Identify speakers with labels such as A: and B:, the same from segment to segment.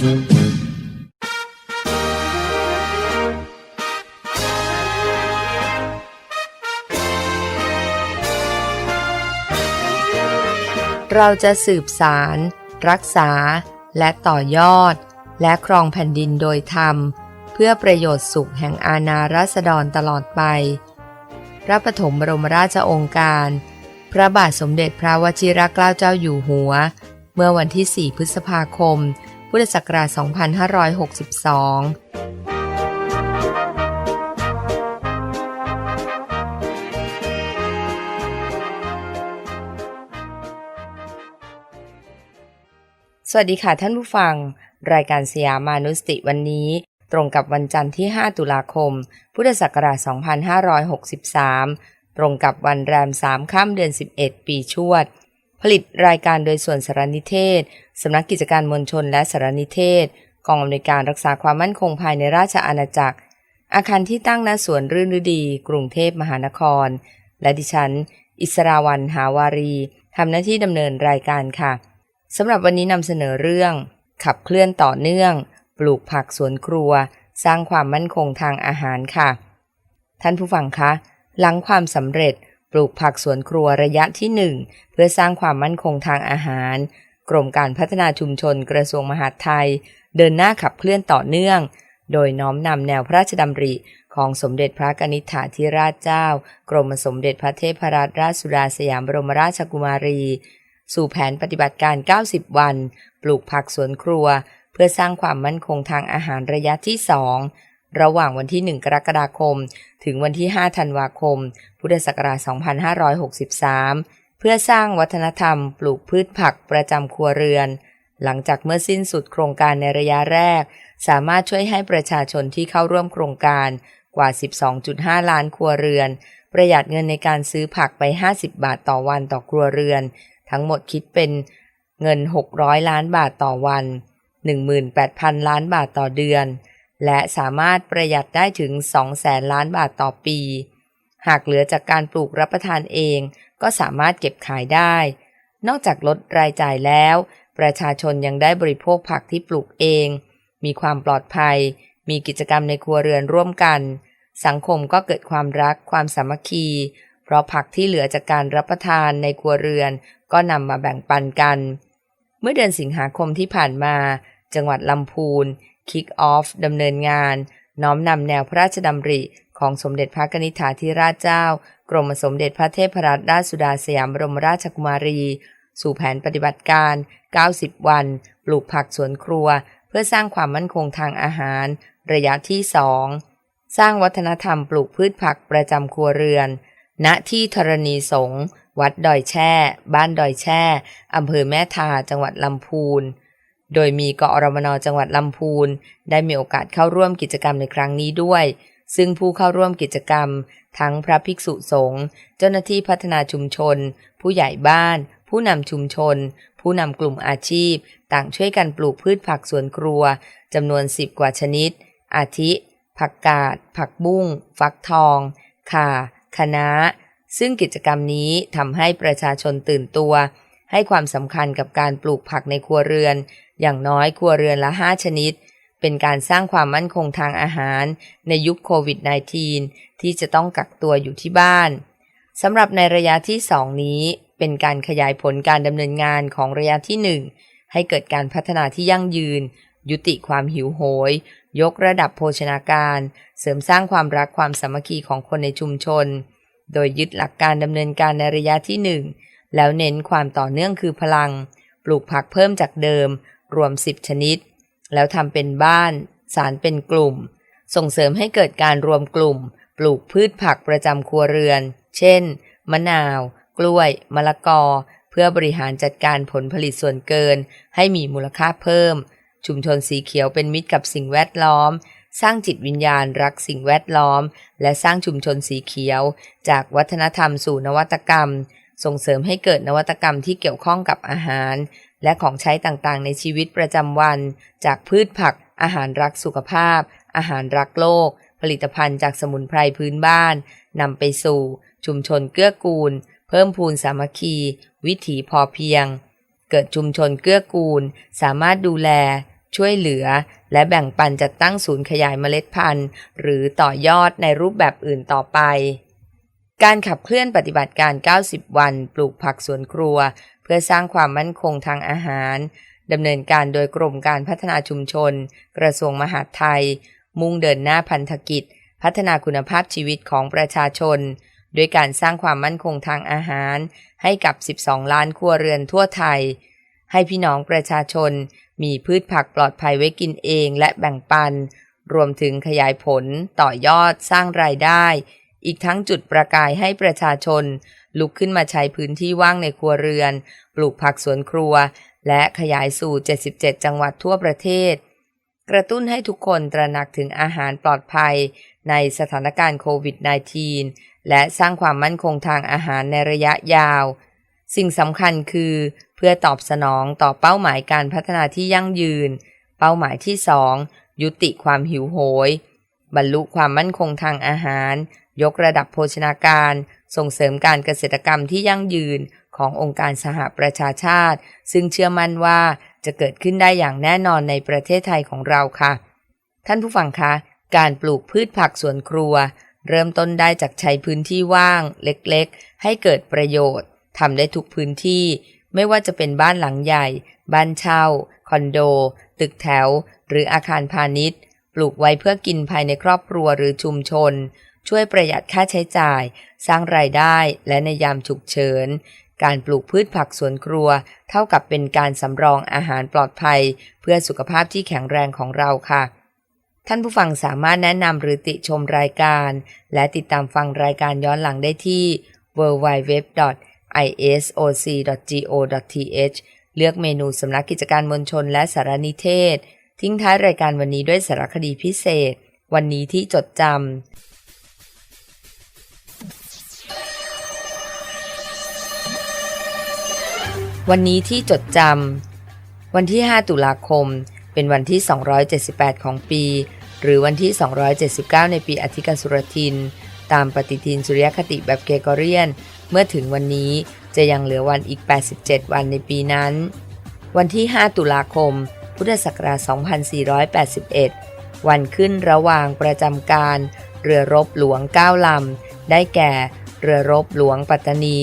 A: เราจะสืบสาร รักษา และต่อยอด และครองแผ่นดินโดยธรรม เพื่อประโยชน์สุขแห่งอาณาราษฎรตลอดไป พระปฐมบรมราชองค์การ พระบาทสมเด็จพระวชิรเกล้าเจ้าอยู่หัว เมื่อวันที่ 4 พฤษภาคม พุทธศักราช 2562สวัสดีค่ะท่านผู้ฟัง รายการสยามานุสติวันนี้ ตรงกับวันจันทร์ที่ 5 ตุลาคม พุทธศักราช 2563 ตรงกับวันแรม 3 ค่ำเดือน 11 ปีชวด ผลิตรายการโดยส่วนสารนิเทศ สำนักกิจการมวลชนและสารนิเทศ กองอำนวยการรักษาความมั่นคงภายในราชอาณาจักร อาคารที่ตั้งณสวนรื่นฤดี กรุงเทพมหานคร และดิฉัน อิสราวันหาวารีทำหน้าที่ดำเนินรายการค่ะสำหรับวันนี้นำเสนอเรื่อง ขับเคลื่อนต่อเนื่อง ปลูกผักสวนครัว สร้างความมั่นคงทางอาหารค่ะ ท่านผู้ฟังคะ หลังความสำเร็จ ปลูกผักสวนครัวระยะที่ 1 เพื่อสร้างความมั่นคงทางอาหาร กรมการพัฒนาชุมชนกระทรวงมหาดไทย เดินหน้าขับเคลื่อนต่อเนื่อง โดยน้อมนำแนวพระราชดำริของสมเด็จพระกนิษฐาธิราชเจ้า กรมสมเด็จพระเทพรัตนราชสุดาสยามบรมราชกุมารี สู่แผนปฏิบัติการ 90 วัน ปลูกผักสวนครัว เพื่อสร้างความมั่นคงทางอาหารระยะที่ 2 ระหว่างวันที่ 1 กรกฎาคม ถึงวันที่ 5 ธันวาคม พุทธศักราช 2563 เพื่อสร้างวัฒนธรรมปลูกพืชผักประจำครัวเรือน หลังจากเมื่อสิ้นสุดโครงการในระยะแรก สามารถช่วยให้ประชาชนที่เข้าร่วมโครงการกว่า 12.5 ล้านครัวเรือน ประหยัดเงินในการซื้อผักไป 50 บาทต่อวันต่อครัวเรือน ทั้งหมดคิดเป็นเงิน 600 ล้านบาทต่อวัน 18,000 ล้านบาทต่อเดือน และสามารถประหยัดได้ถึง200,000ล้านบาทต่อปี หากเหลือจากการปลูกรับประทานเองก็สามารถเก็บขายได้ นอกจากลดรายจ่ายแล้ว ประชาชนยังได้บริโภคผักที่ปลูกเอง มีความปลอดภัย มีกิจกรรมในครัวเรือนร่วมกัน สังคมก็เกิดความรักความสามัคคี เพราะผักที่เหลือจากการรับประทานในครัวเรือน ก็นำมาแบ่งปันกัน เมื่อเดือนสิงหาคมที่ผ่านมา จังหวัดลำพูน คิกออฟดำเนินงาน น้อมนำแนวพระราชดำริของสมเด็จพระนิษฐาธิราชเจ้า กรมสมเด็จพระเทพรัตนราชสุดาสยามบรมราชกุมารี สู่แผนปฏิบัติการ 90 วัน ปลูกผักสวนครัว เพื่อสร้างความมั่นคงทางอาหาร ระยะที่ 2 สร้างวัฒนธรรมปลูกพืชผักประจำครัวเรือน ณ ที่ธรณีสงฆ์วัดดอยแช่ บ้านดอยแช่ อำเภอแม่ทา จังหวัดลำพูน โดยมีกอรมนจังหวัดลำพูน ได้มีโอกาสเข้าร่วมกิจกรรมในครั้งนี้ด้วย ซึ่งผู้เข้าร่วมกิจกรรม ทั้งพระภิกษุสงฆ์เจ้าหน้าที่พัฒนาชุมชน ผู้ใหญ่บ้าน ผู้นำชุมชน ผู้นำกลุ่มอาชีพ ต่างช่วยกันปลูกพืชผักสวนครัวจำนวน10กว่าชนิด อาทิ ผักกาด ผักบุ้ง ฟักทอง ข่าคะน้าซึ่งกิจกรรมนี้ทำให้ประชาชนตื่นตัว ให้ความสำคัญกับการปลูกผักในครัวเรือน อย่างน้อยครัวเรือนละ 5 ชนิด เป็นการสร้างความมั่นคงทางอาหารในยุคโควิด -19 ที่จะต้องกักตัวอยู่ที่บ้านสำหรับในระยะที่ 2 นี้ เป็นการขยายผลการดำเนินงานของระยะที่ 1 ให้เกิดการพัฒนาที่ยั่งยืน ยุติความหิวโหย ยกระดับโภชนาการ เสริมสร้างความรักความสามัคคีของคนในชุมชน โดยยึดหลักการดำเนินการในระยะที่ 1 แล้วเน้นความต่อเนื่องคือพลัง ปลูกผักเพิ่มจากเดิม รวม 10 ชนิด แล้วทำเป็นบ้าน สารเป็นกลุ่ม ส่งเสริมให้เกิดการรวมกลุ่ม ปลูกพืชผักประจำครัวเรือน เช่น มะนาว กล้วย มะละกอ เพื่อบริหารจัดการผลผลิตส่วนเกิน ให้มีมูลค่าเพิ่ม ชุมชนสีเขียวเป็นมิตรกับสิ่งแวดล้อม สร้างจิตวิญญาณรักสิ่งแวดล้อม และสร้างชุมชนสีเขียว จากวัฒนธรรมสู่นวัตกรรมส่งเสริมให้เกิดนวัตกรรมที่เกี่ยวข้องกับอาหาร และของใช้ต่างๆ ในชีวิตประจำวัน จากพืชผัก อาหารรักสุขภาพ อาหารรักโลก ผลิตภัณฑ์จากสมุนไพรพื้นบ้านนำไปสู่ ชุมชนเกื้อกูล เพิ่มพูนสามัคคี วิถีพอเพียง เกิดชุมชนเกื้อกูล สามารถดูแล ช่วยเหลือ และแบ่งปันจัดตั้งศูนย์ขยายเมล็ดพันธุ์ หรือต่อยอดในรูปแบบอื่นต่อไป การขับเคลื่อนปฏิบัติการ 90 วัน ปลูกผักสวนครัว เพื่อสร้างความมั่นคงทางอาหารดำเนินการโดยกรมการพัฒนาชุมชน กระทรวงมหาดไทย มุ่งเดินหน้าพันธกิจ พัฒนาคุณภาพชีวิตของประชาชน ด้วยการสร้างความมั่นคงทางอาหาร ให้กับ 12 ล้านครัวเรือนทั่วไทย ให้พี่น้องประชาชน มีพืชผักปลอดภัยไว้กินเองและแบ่งปัน รวมถึงขยายผลต่อยอดสร้างรายได้ อีกทั้งจุดประกายให้ประชาชน ลุกขึ้นมาใช้พื้นที่ว่างในครัวเรือน ปลูกผักสวนครัว และขยายสู่ 77 จังหวัดทั่วประเทศ กระตุ้นให้ทุกคนตระหนักถึงอาหารปลอดภัย ในสถานการณ์โควิด -19 และสร้างความมั่นคงทางอาหารในระยะยาว สิ่งสำคัญคือ เพื่อตอบสนองต่อเป้าหมายการพัฒนาที่ยั่งยืน เป้าหมายที่ 2 ยุติความหิวโหย บรรลุความมั่นคงทางอาหาร ยกระดับโภชนาการ ส่งเสริมการเกษตรกรรมที่ยั่งยืนขององค์การสหประชาชาติ ซึ่งเชื่อมั่นว่าจะเกิดขึ้นได้อย่างแน่นอนในประเทศไทยของเราค่ะ ท่านผู้ฟังคะ การปลูกพืชผักสวนครัว เริ่มต้นได้จากใช้พื้นที่ว่าง เล็กๆ ให้เกิดประโยชน์ทำได้ทุกพื้นที่ ไม่ว่าจะเป็นบ้านหลังใหญ่ บ้านเช่า คอนโด ตึกแถว หรืออาคารพาณิชย์ ปลูกไว้เพื่อกินภายในครอบครัวหรือชุมชน ช่วยประหยัดค่าใช้จ่าย สร้างรายได้และในยามฉุกเฉิน การปลูกพืชผักสวนครัว เท่ากับเป็นการสำรองอาหารปลอดภัย เพื่อสุขภาพที่แข็งแรงของเราค่ะ ท่านผู้ฟังสามารถแนะนำหรือติชมรายการ และติดตามฟังรายการย้อนหลังได้ที่ www.isoc.go.th เลือกเมนูสำนักกิจการมวลชนและสารนิเทศ ทิ้งท้ายรายการวันนี้ด้วยสารคดีพิเศษ วันนี้ที่จดจำ วันนี้ที่จดจำวันที่ 5 ตุลาคม เป็นวันที่ 278 ของปี หรือวันที่ 279 ในปีอธิกสุรทิน ตามปฏิทินสุริยคติแบบเกรกอเรียน เมื่อถึงวันนี้จะยังเหลือวันอีก 87 วันในปีนั้น วันที่ 5 ตุลาคม พุทธศักราช 2481 วันขึ้นระหว่างประจำการ เรือรบหลวง 9 ลำ ได้แก่ เรือรบหลวงปัตตานี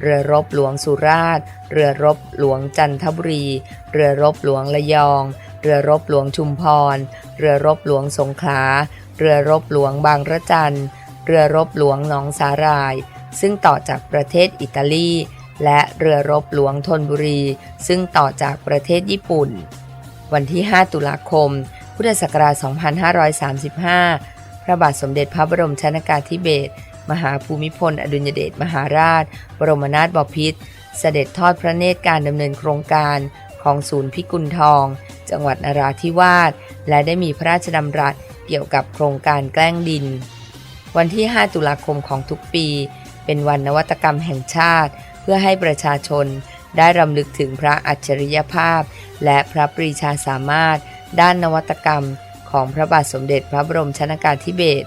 A: เรือรบหลวงสุราษฎร์ เรือรบหลวงจันทบุรี เรือรบหลวงระยอง เรือรบหลวงชุมพร เรือรบหลวงสงขลา เรือรบหลวงบางระจัน เรือรบหลวงหนองสาหร่าย ซึ่งต่อจากประเทศอิตาลี และเรือรบหลวงธนบุรี ซึ่งต่อจากประเทศญี่ปุ่น วันที่ 5 ตุลาคม พุทธศักราช 2535 พระบาทสมเด็จพระบรมชนากาธิเบศร มหาภูมิพล อดุลยเดชมหาราช บรมนาถบพิตรเสด็จทอดพระเนตรการดำเนินโครงการของศูนย์พิกุลทอง จังหวัดนราธิวาส และได้มีพระราชดำรัสเกี่ยวกับโครงการแกล้งดิน วันที่ 5 ตุลาคมของทุกปี เป็นวันนวัตกรรมแห่งชาติ เพื่อให้ประชาชนได้รำลึกถึงพระอัจฉริยภาพ และพระปรีชาสามารถ ด้านนวัตกรรมของพระบาทสมเด็จพระบรมชนากาธิเบศร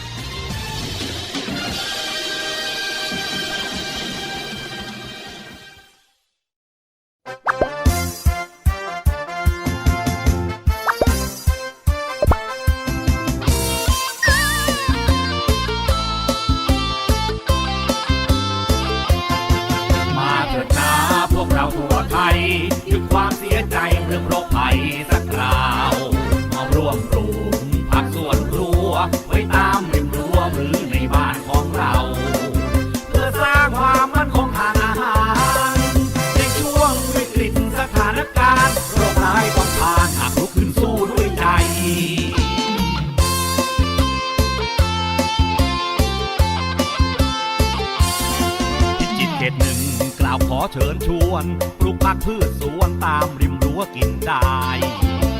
B: เชิญชวน ปลูกผักพืชสวนตามริมรั้วกินได้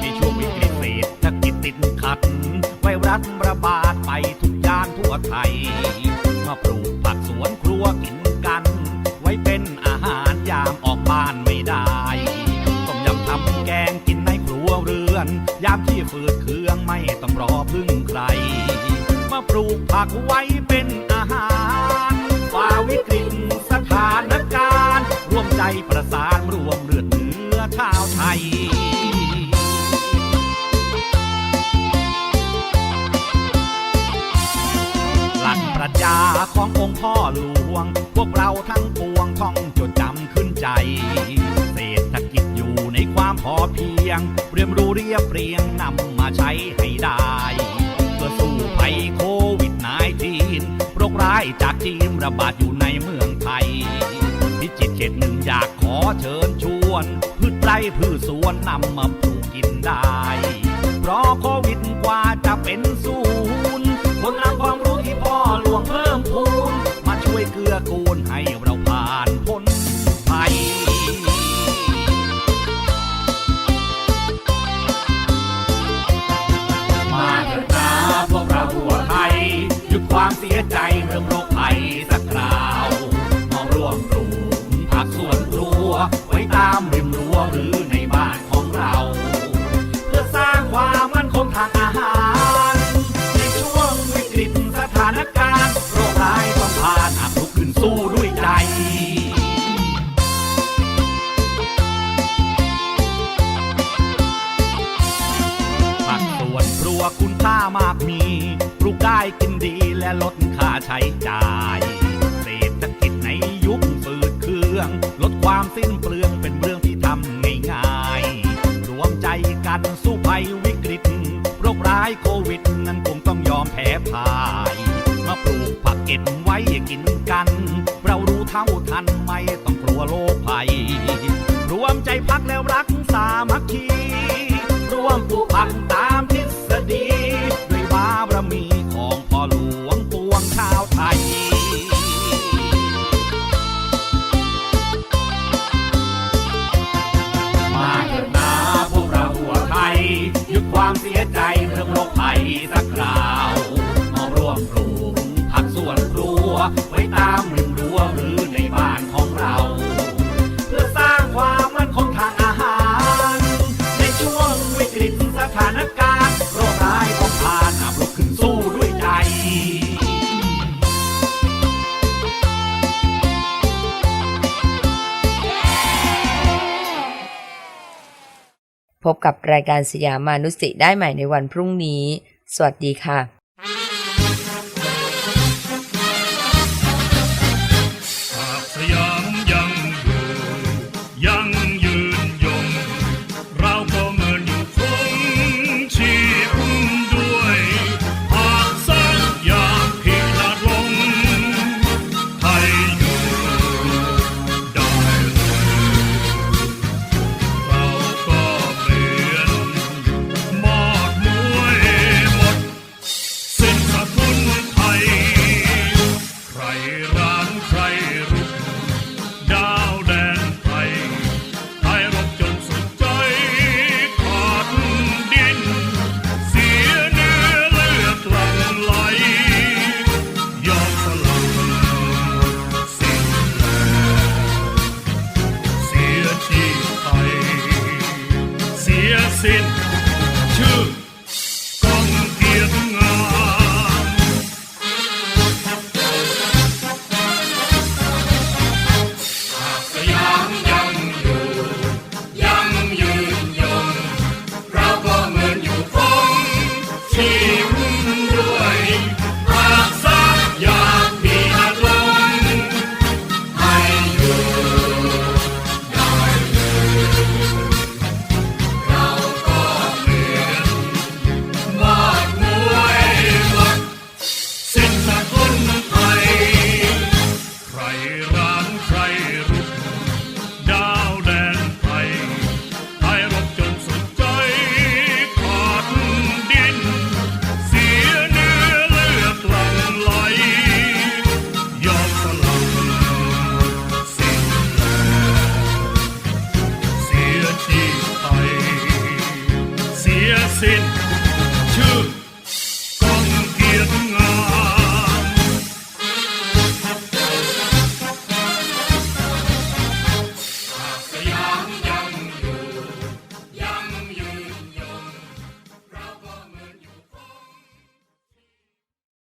B: ในช่วงวิกฤตเศรษฐกิจติดขัด ไวรัสระบาดไปทุกย่านทั่วไทย มาปลูกผักสวนครัวกินกัน ไว้เป็นอาหารยามออกบ้านไม่ได้ ต้มยำทำแกงกินในครัวเรือน ยามที่ฝืดเคืองไม่ต้องรอพึ่งใคร มาปลูกผักไว้เป็นอาหาร ประสานรวมเลือดเนื้อชาวไทย หลักประจาขององค์พ่อหลวง พวกเราทั้งปวงท่องจดจำขึ้นใจ เศรษฐกิจอยู่ในความพอเพียง เรียมรู้เรียบเรียงนำมาใช้ให้ได้เพื่อสู้ภัยโควิดนายดีนโรคร้ายจากทีมระบาดอยู่ในเมือง เชิญชวน พืชไร่พืชสวนนำมาปลูกกินได้ เพราะโควิดกว่าจะเป็น ค่ามากมี ปลูกได้กินดีและลดค่าใช้จ่าย เศรษฐกิจในยุคฝืดเครื่อง ลดความสิ้นเปลืองเป็นเรื่องที่ทำง่ายๆ รวมใจกันสู้ภัยวิกฤต โรคร้ายโควิด นั้นคงต้องยอมแพ้พ่าย มาปลูกผักเก็บไว้กินกัน เรารู้เท่าทันไม่ต้องกลัวโรคภัย รวมใจพักแล้วรักสามัคคี ร่วมปลูกผักตา เสียใจเรื่องโรคภัยสักคราวมองร่วมปลูกผักสวนครัวไว้ตาม พบกั
A: บรายการสยามมานุสิได้ใหม่ในวันพรุ่งนี้ สวัสดีค่ะ sin.